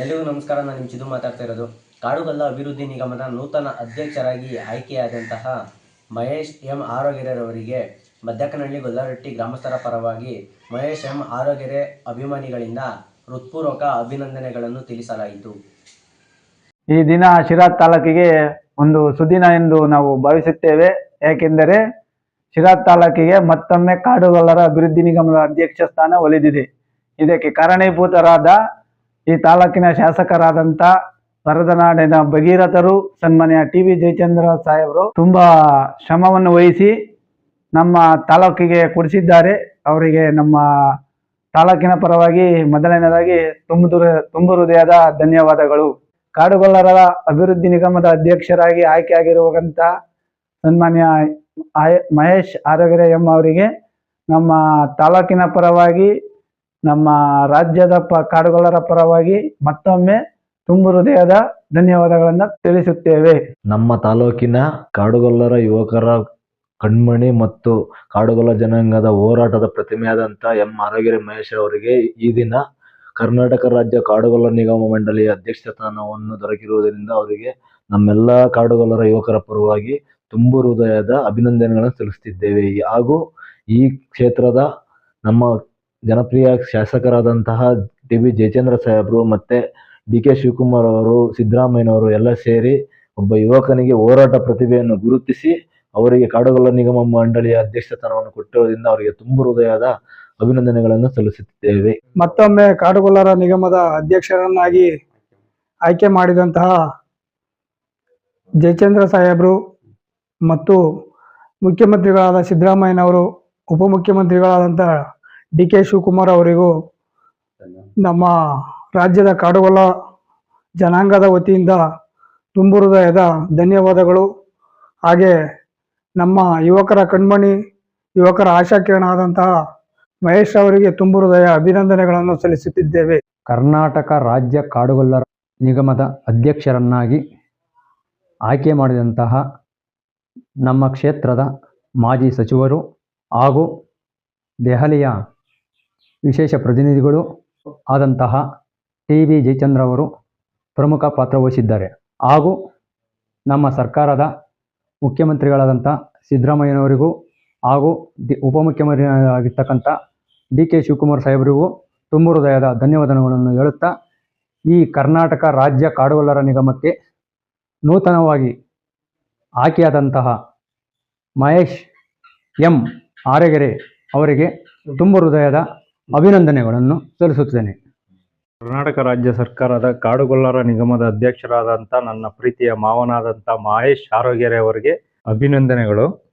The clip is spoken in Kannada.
ಎಲ್ರಿಗೂ ನಮಸ್ಕಾರ, ನಾನು ನಿಮ್ಮ ಚಿದು ಮಾತಾಡ್ತಾ ಇರೋದು. ಕಾಡುಗಲ್ಲ ಅಭಿವೃದ್ಧಿ ನಿಗಮದ ನೂತನ ಅಧ್ಯಕ್ಷರಾಗಿ ಆಯ್ಕೆಯಾದಂತಹ ಮಹೇಶ್ ಎಂ ಆರೋಗ್ಯರವರಿಗೆ ಮದ್ದಕ್ಕನಹಳ್ಳಿ ಗೊಲ್ಲರಟ್ಟಿ ಗ್ರಾಮಸ್ಥರ ಪರವಾಗಿ ಮಹೇಶ್ ಎಂ ಆರೋಗ್ಯರೆ ಅಭಿಮಾನಿಗಳಿಂದ ಹೃತ್ಪೂರ್ವಕ ಅಭಿನಂದನೆಗಳನ್ನು ತಿಳಿಸಲಾಯಿತು. ಈ ದಿನ ಶಿರಾ ತಾಲೂಕಿಗೆ ಒಂದು ಸುದಿನ ಎಂದು ನಾವು ಭಾವಿಸುತ್ತೇವೆ. ಏಕೆಂದರೆ ಶಿರಾ ತಾಲೂಕಿಗೆ ಮತ್ತೊಮ್ಮೆ ಕಾಡುಗಲ್ಲರ ಅಭಿವೃದ್ಧಿ ನಿಗಮದ ಅಧ್ಯಕ್ಷ ಸ್ಥಾನ ಒಲಿದಿದೆ. ಇದಕ್ಕೆ ಕಾರಣೀಭೂತರಾದ ಈ ತಾಲೂಕಿನ ಶಾಸಕರಾದಂಥ ಭರದನಾಡಿನ ಭಗೀರಥರು, ಸನ್ಮಾನ್ಯ ಟಿ ವಿ ಜಯಚಂದ್ರ ಸಾಹೇಬರು ತುಂಬಾ ಶ್ರಮವನ್ನು ವಹಿಸಿ ನಮ್ಮ ತಾಲೂಕಿಗೆ ಕೊಡಿಸಿದ್ದಾರೆ. ಅವರಿಗೆ ನಮ್ಮ ತಾಲೂಕಿನ ಪರವಾಗಿ ಮೊದಲನೇದಾಗಿ ತುಂಬ ತುಂಬು ಹೃದಯದ ಧನ್ಯವಾದಗಳು. ಕಾಡುಗೊಲ್ಲರ ಅಭಿವೃದ್ಧಿ ನಿಗಮದ ಅಧ್ಯಕ್ಷರಾಗಿ ಆಯ್ಕೆಯಾಗಿರುವಂಥ ಸನ್ಮಾನ್ಯ ಮಹೇಶ್ ಆರೋಗ್ಯ ಎಂ ಅವರಿಗೆ ನಮ್ಮ ತಾಲೂಕಿನ ಪರವಾಗಿ ನಮ್ಮ ರಾಜ್ಯದ ಪ ಕಾಡುಗೊಲ್ಲರ ಪರವಾಗಿ ಮತ್ತೊಮ್ಮೆ ತುಂಬು ಹೃದಯದ ಧನ್ಯವಾದಗಳನ್ನು ತಿಳಿಸುತ್ತೇವೆ. ನಮ್ಮ ತಾಲೂಕಿನ ಕಾಡುಗೊಲ್ಲರ ಯುವಕರ ಕಣ್ಮಣಿ ಮತ್ತು ಕಾಡುಗೊಲ್ಲ ಜನಾಂಗದ ಹೋರಾಟದ ಪ್ರತಿಮೆಯಾದಂಥ ಎಂ ಆರೋಗ್ಯ ಮಹೇಶ್ ಅವರಿಗೆ ಈ ದಿನ ಕರ್ನಾಟಕ ರಾಜ್ಯ ಕಾಡುಗೊಲ್ಲ ನಿಗಮ ಮಂಡಳಿಯ ಅಧ್ಯಕ್ಷ ಸ್ಥಾನವನ್ನು ದೊರಕಿರುವುದರಿಂದ ಅವರಿಗೆ ನಮ್ಮೆಲ್ಲ ಕಾಡುಗೊಲ್ಲರ ಯುವಕರ ಪರವಾಗಿ ತುಂಬು ಹೃದಯದ ಅಭಿನಂದನೆಗಳನ್ನು ಸಲ್ಲಿಸುತ್ತಿದ್ದೇವೆ. ಹಾಗೂ ಈ ಕ್ಷೇತ್ರದ ನಮ್ಮ ಜನಪ್ರಿಯ ಶಾಸಕರಾದಂತಹ ಡಿ ಬಿ ಜಯಚಂದ್ರ ಸಾಹೇಬರು ಮತ್ತೆ ಡಿ ಕೆ ಶಿವಕುಮಾರ್ ಅವರು, ಸಿದ್ದರಾಮಯ್ಯನವರು ಎಲ್ಲ ಸೇರಿ ಒಬ್ಬ ಯುವಕನಿಗೆ ಹೋರಾಟ ಪ್ರತಿಭೆಯನ್ನು ಗುರುತಿಸಿ ಅವರಿಗೆ ಕಾಡುಗೊಲ್ಲ ನಿಗಮ ಮಂಡಳಿಯ ಅಧ್ಯಕ್ಷತನವನ್ನು ಸ್ಥಾನವನ್ನು ಕೊಟ್ಟಿರುವುದರಿಂದ ಅವರಿಗೆ ತುಂಬ ಹೃದಯದ ಅಭಿನಂದನೆಗಳನ್ನು ಸಲ್ಲಿಸುತ್ತಿದ್ದೇವೆ ಮತ್ತೊಮ್ಮೆ ಕಾಡುಗೊಲ್ಲರ ನಿಗಮದ ಅಧ್ಯಕ್ಷರನ್ನಾಗಿ ಆಯ್ಕೆ ಮಾಡಿದಂತಹ ಜಯಚಂದ್ರ ಸಾಹೇಬರು ಮತ್ತು ಮುಖ್ಯಮಂತ್ರಿಗಳಾದ ಸಿದ್ದರಾಮಯ್ಯನವರು ಉಪಮುಖ್ಯಮಂತ್ರಿಗಳಾದಂಥ ಡಿ ಕೆ ಶಿವಕುಮಾರ್ ಅವರಿಗೂ ನಮ್ಮ ರಾಜ್ಯದ ಕಾಡುಗೊಲ್ಲ ಜನಾಂಗದ ವತಿಯಿಂದ ತುಂಬು ಹೃದಯದ ಧನ್ಯವಾದಗಳು. ಹಾಗೆ ನಮ್ಮ ಯುವಕರ ಕಣ್ಮಣಿ, ಯುವಕರ ಆಶಾಕಿರಣ ಆದಂತಹ ಮಹೇಶ್ ಅವರಿಗೆ ತುಂಬು ಹೃದಯ ಅಭಿನಂದನೆಗಳನ್ನು ಸಲ್ಲಿಸುತ್ತಿದ್ದೇವೆ. ಕರ್ನಾಟಕ ರಾಜ್ಯ ಕಾಡುಗೊಲ್ಲರ ನಿಗಮದ ಅಧ್ಯಕ್ಷರನ್ನಾಗಿ ಆಯ್ಕೆ ಮಾಡಿದಂತಹ ನಮ್ಮ ಕ್ಷೇತ್ರದ ಮಾಜಿ ಸಚಿವರು ಹಾಗೂ ದೆಹಲಿಯ ವಿಶೇಷ ಪ್ರತಿನಿಧಿಗಳು ಆದಂತಹ ಟಿ ವಿ ಜಯಚಂದ್ರ ಅವರು ಪ್ರಮುಖ ಪಾತ್ರ ವಹಿಸಿದ್ದಾರೆ. ಹಾಗೂ ನಮ್ಮ ಸರ್ಕಾರದ ಮುಖ್ಯಮಂತ್ರಿಗಳಾದಂಥ ಸಿದ್ದರಾಮಯ್ಯನವರಿಗೂ ಹಾಗೂ ಡಿ ಉಪಮುಖ್ಯಮಂತ್ರಿ ಆಗಿರ್ತಕ್ಕಂಥ ಡಿ ಕೆ ಶಿವಕುಮಾರ್ ಸಾಹೇಬರಿಗೂ ತುಂಬ ಹೃದಯದ ಧನ್ಯವಾದಗಳನ್ನು ಹೇಳುತ್ತಾ, ಈ ಕರ್ನಾಟಕ ರಾಜ್ಯ ಕಾಡುಗೊಲ್ಲರ ನಿಗಮಕ್ಕೆ ನೂತನವಾಗಿ ಆಯ್ಕೆಯಾದಂತಹ ಮಹೇಶ್ ಎಂ. ಆರೆಗೆರೆ ಅವರಿಗೆ ತುಂಬ ಹೃದಯದ ಅಭಿನಂದನೆಗಳನ್ನು ಸಲ್ಲಿಸುತ್ತೇನೆ. ಕರ್ನಾಟಕ ರಾಜ್ಯ ಸರ್ಕಾರದ ಕಾಡುಗೊಲ್ಲರ ನಿಗಮದ ಅಧ್ಯಕ್ಷರಾದಂಥ ನನ್ನ ಪ್ರೀತಿಯ ಮಾವನಾದಂಥ ಮಹೇಶ್ ಆರೋಗ್ಯರೆ ಅವರಿಗೆ ಅಭಿನಂದನೆಗಳು.